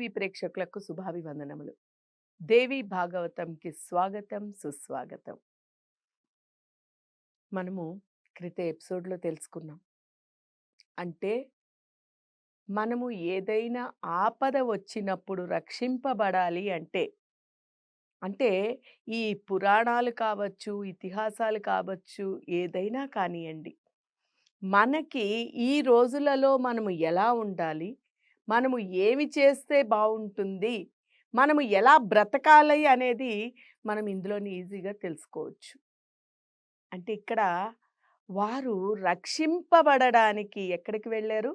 TV ప్రేక్షకులకు శుభాభివందనములు. దేవి భాగవతంకి స్వాగతం సుస్వాగతం. మనము క్రిత ఎపిసోడ్లో తెలుసుకున్నాం. అంటే మనము ఏదైనా ఆపద వచ్చినప్పుడు రక్షింపబడాలి అంటే అంటే ఈ పురాణాలు కావచ్చు ఇతిహాసాలు కావచ్చు ఏదైనా కానివ్వండి మనకి ఈ రోజులలో మనము ఎలా ఉండాలి? మనము ఏమి చేస్తే బాగుంటుంది మనము ఎలా బ్రతకాలి అనేది మనం ఇందులోని ఈజీగా తెలుసుకోవచ్చు. అంటే ఇక్కడ వారు రక్షింపబడడానికి ఎక్కడికి వెళ్ళారు?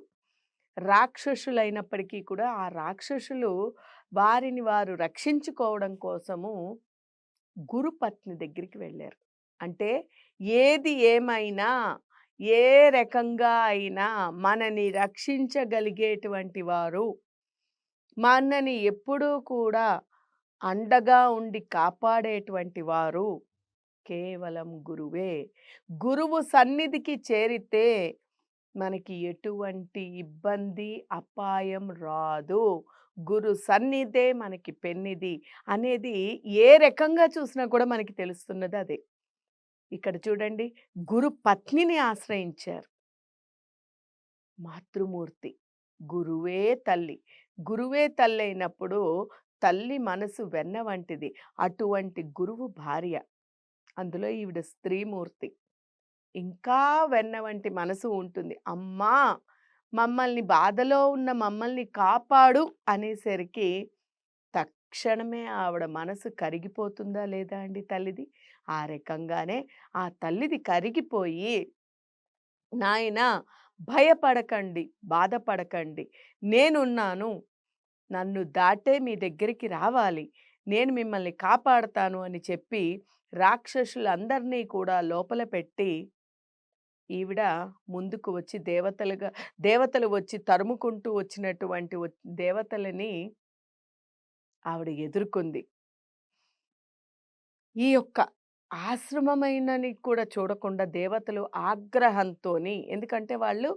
రాక్షసులైనప్పటికీ కూడా ఆ రాక్షసులు వారిని వారు రక్షించుకోవడం కోసము గురుపత్ని దగ్గరికి వెళ్ళారు. అంటే ఏది ఏమైనా ఏ రకంగా అయినా మనని రక్షించగలిగేటువంటి వారు మనని ఎప్పుడూ కూడా అండగా ఉండి కాపాడేటువంటి వారు కేవలం గురువే. గురువు సన్నిధికి చేరితే మనకి ఎటువంటి ఇబ్బంది అపాయం రాదు. గురు సన్నిధే మనకి పెన్నిది అనేది ఏ రకంగా చూసినా కూడా మనకి తెలుస్తున్నది అదే. ఇక్కడ చూడండి గురు పత్నిని ఆశ్రయించారు. మాతృమూర్తి. గురువే తల్లి. గురువే తల్లి అయినప్పుడు తల్లి మనసు వెన్న వంటిది. అటువంటి గురువు భార్య. అందులో ఈవిడ స్త్రీమూర్తి. ఇంకా వెన్న వంటి మనసు ఉంటుంది. అమ్మా! మమ్మల్ని బాధలో ఉన్న మమ్మల్ని కాపాడు అనేసరికి తక్షణమే ఆవిడ మనసు కరిగిపోతుందా లేదా అండి తల్లిది? ఆ రకంగానే ఆ తల్లిది కరిగిపోయి నాయన భయపడకండి బాధపడకండి. నేనున్నాను. నన్ను దాటే మీ దగ్గరికి రావాలి. నేను మిమ్మల్ని కాపాడతాను అని చెప్పి రాక్షసులందరినీ కూడా లోపల పెట్టి ఈవిడ ముందుకు వచ్చి దేవతలుగా దేవతలు వచ్చి తరుముకుంటూ వచ్చినటువంటి దేవతలని ఆవిడ ఎదుర్కొంది. ఈ యొక్క ఆశ్రమమైనని కూడా చూడకుండా దేవతలు ఆగ్రహంతోని ఎందుకంటే వాళ్ళు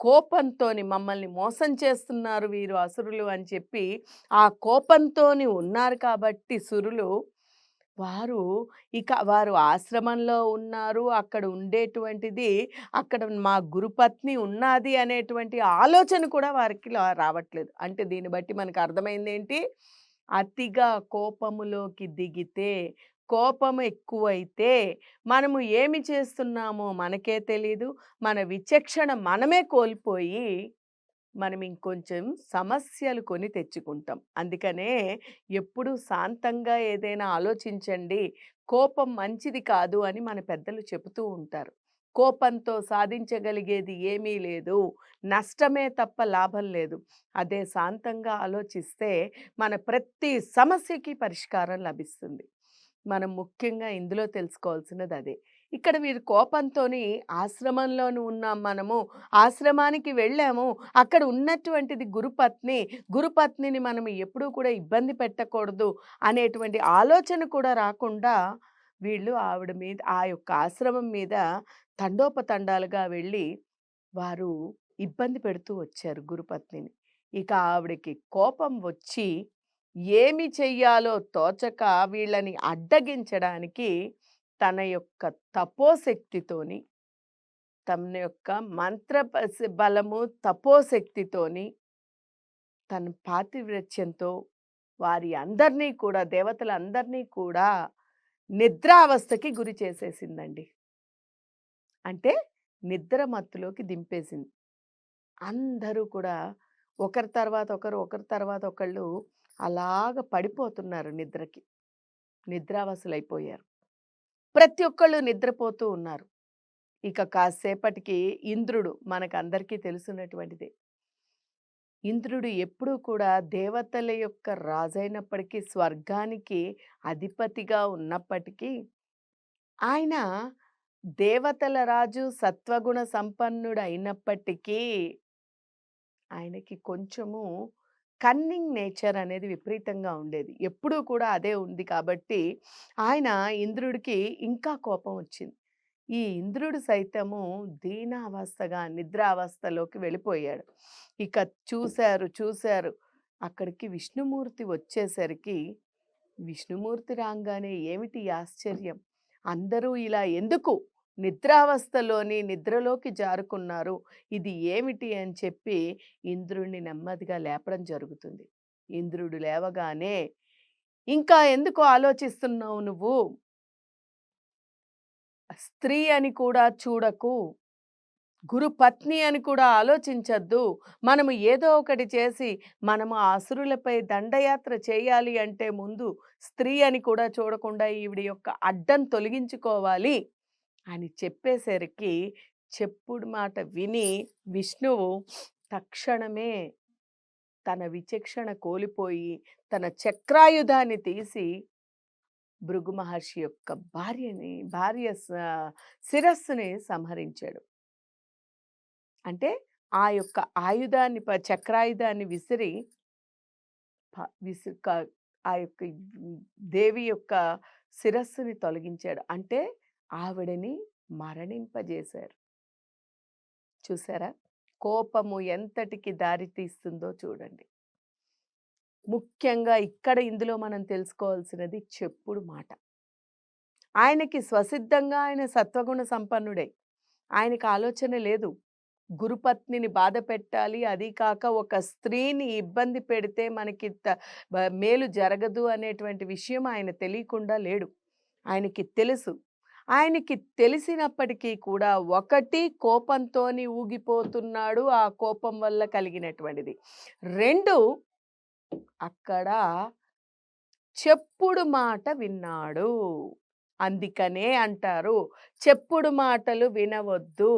కోపంతోని మమ్మల్ని మోసం చేస్తున్నారు వీరు అసురులు అని చెప్పి ఆ కోపంతోని ఉన్నారు కాబట్టి సురులు వారు ఇక వారు ఆశ్రమంలో ఉన్నారు అక్కడ ఉండేటువంటిది అక్కడ మా గురుపత్ని ఉన్నది అనేటువంటి ఆలోచన కూడా వారికి రావట్లేదు. అంటే దీన్ని బట్టి మనకు అర్థమైంది ఏంటి అతిగా కోపములోకి దిగితే కోపం ఎక్కువైతే మనము ఏమి చేస్తున్నామో మనకే తెలీదు. మన విచక్షణ మనమే కోల్పోయి మనం ఇంకొంచెం సమస్యలు కొని తెచ్చుకుంటాం. అందుకనే ఎప్పుడు శాంతంగా ఏదైనా ఆలోచించండి. కోపం మంచిది కాదు అని మన పెద్దలు చెబుతూ ఉంటారు. కోపంతో సాధించగలిగేది ఏమీ లేదు. నష్టమే తప్ప లాభం లేదు. అదే శాంతంగా ఆలోచిస్తే మన ప్రతి సమస్యకి పరిష్కారం లభిస్తుంది. మనం ముఖ్యంగా ఇందులో తెలుసుకోవాల్సినది అదే ఇక్కడ వీరు కోపంతో ఆశ్రమంలోనూ ఉన్నాం మనము ఆశ్రమానికి వెళ్ళాము అక్కడ ఉన్నటువంటిది గురుపత్ని గురుపత్నిని మనం ఎప్పుడూ కూడా ఇబ్బంది పెట్టకూడదు అనేటువంటి ఆలోచన కూడా రాకుండా వీళ్ళు ఆవిడ మీద ఆ యొక్క ఆశ్రమం మీద తండోపతండాలుగా వెళ్ళి వారు ఇబ్బంది పెడుతూ వచ్చారు గురుపత్నిని. ఇక ఆవిడకి కోపం వచ్చి ఏమి చెయ్యాలో తోచక వీళ్ళని అడ్డగించడానికి తన యొక్క తపోశక్తితోని తన యొక్క మంత్ర బలము తపోశక్తితోని తన పాతివ్రత్యంతో వారి అందరినీ కూడా దేవతలందరినీ కూడా నిద్రావస్థకి గురి చేసేసిందండి. అంటే నిద్ర మత్తులోకి దింపేసింది. అందరూ కూడా ఒకరి తర్వాత ఒకరు ఒకరి తర్వాత ఒకళ్ళు అలాగ పడిపోతున్నారు నిద్రకి. నిద్రావసులైపోయారు. ప్రతి ఒక్కళ్ళు నిద్రపోతూ ఉన్నారు. ఇక కాసేపటికి ఇంద్రుడు మనకు అందరికీ తెలుసున్నటువంటిదే. ఇంద్రుడు ఎప్పుడూ కూడా దేవతల యొక్క రాజైనప్పటికీ స్వర్గానికి అధిపతిగా ఉన్నప్పటికీ ఆయన దేవతల రాజు సత్వగుణ సంపన్నుడు అయినప్పటికీ ఆయనకి కొంచెము కన్నింగ్ నేచర్ అనేది విపరీతంగా ఉండేది. ఎప్పుడూ కూడా అదే ఉంది కాబట్టి ఆయన ఇంద్రుడికి ఇంకా కోపం వచ్చింది. ఈ ఇంద్రుడు సైతము దీనావస్థగా నిద్రావస్థలోకి వెళ్ళిపోయాడు. ఇక చూశారు చూశారు. అక్కడికి విష్ణుమూర్తి వచ్చేసరికి విష్ణుమూర్తి రాగానే ఏమిటి ఆశ్చర్యం? అందరూ ఇలా ఎందుకు నిద్రావస్థలోని నిద్రలోకి జారుకున్నారు. ఇది ఏమిటి అని చెప్పి ఇంద్రుడిని నెమ్మదిగా లేపడం జరుగుతుంది. ఇంద్రుడు లేవగానే ఇంకా ఎందుకు ఆలోచిస్తున్నావు నువ్వు? స్త్రీ అని కూడా చూడకు. గురుపత్ని అని కూడా ఆలోచించద్దు. మనము ఏదో ఒకటి చేసి మనము అసురులపై దండయాత్ర చేయాలి అంటే ముందు స్త్రీ అని కూడా చూడకుండా ఈవిడ యొక్క అడ్డం తొలగించుకోవాలి. అని చెప్పేసరికి చెప్పుడు మాట విని విష్ణువు తక్షణమే తన విచక్షణ కోల్పోయి తన చక్రాయుధాన్ని తీసి భృగు మహర్షి యొక్క భార్యని భార్య స- శిరస్సుని సంహరించాడు. అంటే ఆ యొక్క ఆయుధాన్ని ప- చక్రాయుధాన్ని విసిరి విసి ఆ యొక్క దేవి యొక్క శిరస్సుని తొలగించాడు. అంటే ఆవిడని మరణింపజేశారు. చూసారా? కోపము ఎంతటికి దారి తీస్తుందో చూడండి. ముఖ్యంగా ఇక్కడ ఇందులో మనం తెలుసుకోవాల్సినది చెప్పుడు మాట. ఆయనకి స్వసిద్ధంగా ఆయన సత్వగుణ సంపన్నుడే. ఆయనకి ఆలోచన లేదు. గురుపత్నిని బాధ పెట్టాలి అది కాక ఒక స్త్రీని ఇబ్బంది పెడితే మనకి త- మేలు జరగదు అనేటువంటి విషయం ఆయన తెలియకుండా లేడు. ఆయనకి తెలుసు. ఆయనకి తెలిసినప్పటికీ కూడా ఒకటి కోపంతోని ఊగిపోతున్నాడు ఆ కోపం వల్ల కలిగినటువంటిది. రెండు అక్కడ చెప్పుడు మాట విన్నాడు. అందుకనే అంటారు చెప్పుడు మాటలు వినవద్దు.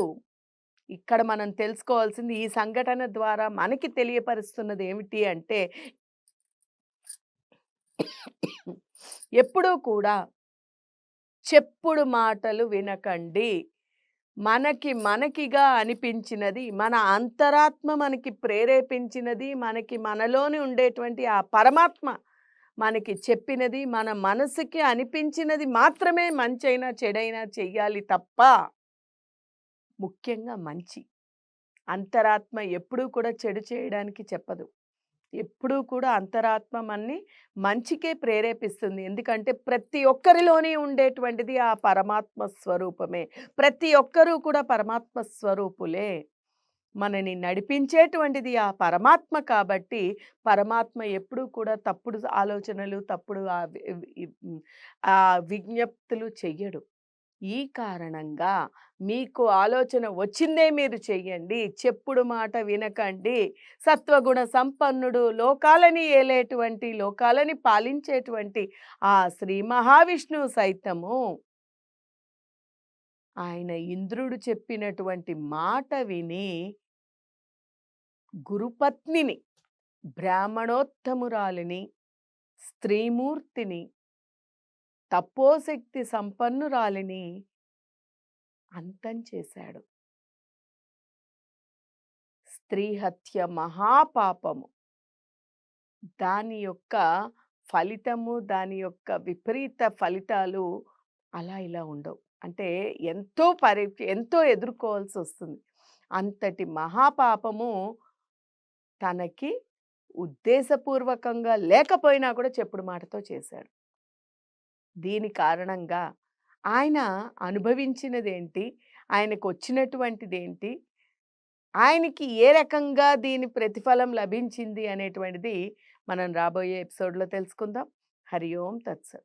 ఇక్కడ మనం తెలుసుకోవాల్సింది ఈ సంఘటన ద్వారా మనకి తెలియపరుస్తున్నది ఏమిటి అంటే ఎప్పుడూ కూడా చెప్పుడు మాటలు వినకండి. మనకి మనకిగా అనిపించినది మన అంతరాత్మ మనకి ప్రేరేపించినది మనకి మనలోని ఉండేటువంటి ఆ పరమాత్మ మనకి చెప్పినది మన మనసుకి అనిపించినది మాత్రమే మంచైనా చెడైనా చెయ్యాలి తప్ప ముఖ్యంగా మంచి. అంతరాత్మ ఎప్పుడూ కూడా చెడు చేయడానికి చెప్పదు. ఎప్పుడూ కూడా అంతరాత్మ మన్ని మంచికే ప్రేరేపిస్తుంది. ఎందుకంటే ప్రతి ఒక్కరిలోనే ఉండేటువంటిది ఆ పరమాత్మ స్వరూపమే. ప్రతి ఒక్కరూ కూడా పరమాత్మ స్వరూపులే. మనని నడిపించేటువంటిది ఆ పరమాత్మ కాబట్టి పరమాత్మ ఎప్పుడూ కూడా తప్పుడు ఆలోచనలు తప్పుడు ఆ విజ్ఞప్తులు చెయ్యడు. ఈ కారణంగా మీకు ఆలోచన వచ్చిందే మీరు చెయ్యండి. చెప్పుడు మాట వినకండి. సత్వగుణ సంపన్నుడు లోకాలని ఏలేటువంటి లోకాలని పాలించేటువంటి ఆ శ్రీ మహావిష్ణువు సైతము ఆయన ఇంద్రుడు చెప్పినటువంటి మాట విని గురుపత్నిని బ్రాహ్మణోత్తమురాలిని స్త్రీమూర్తిని తపోశక్తి సంపన్నురాలిని అంతం చేశాడు. స్త్రీ హత్య మహాపాపము. దాని యొక్క ఫలితము దాని యొక్క విపరీత ఫలితాలు అలా ఇలా ఉండవు. అంటే ఎంతో పరి ఎంతో ఎదుర్కోవాల్సి వస్తుంది. అంతటి మహాపాపము తనకి ఉద్దేశపూర్వకంగా లేకపోయినా కూడా చెప్పుడు మాటతో చేశాడు. దీని కారణంగా ఆయన అనుభవించినదేంటి? ఆయనకు వచ్చినటువంటిదేంటి ఆయనకి ఏ రకంగా దీని ప్రతిఫలం లభించింది అనేటువంటిది మనం రాబోయే ఎపిసోడ్లో తెలుసుకుందాం. హరి ఓం తత్సత్.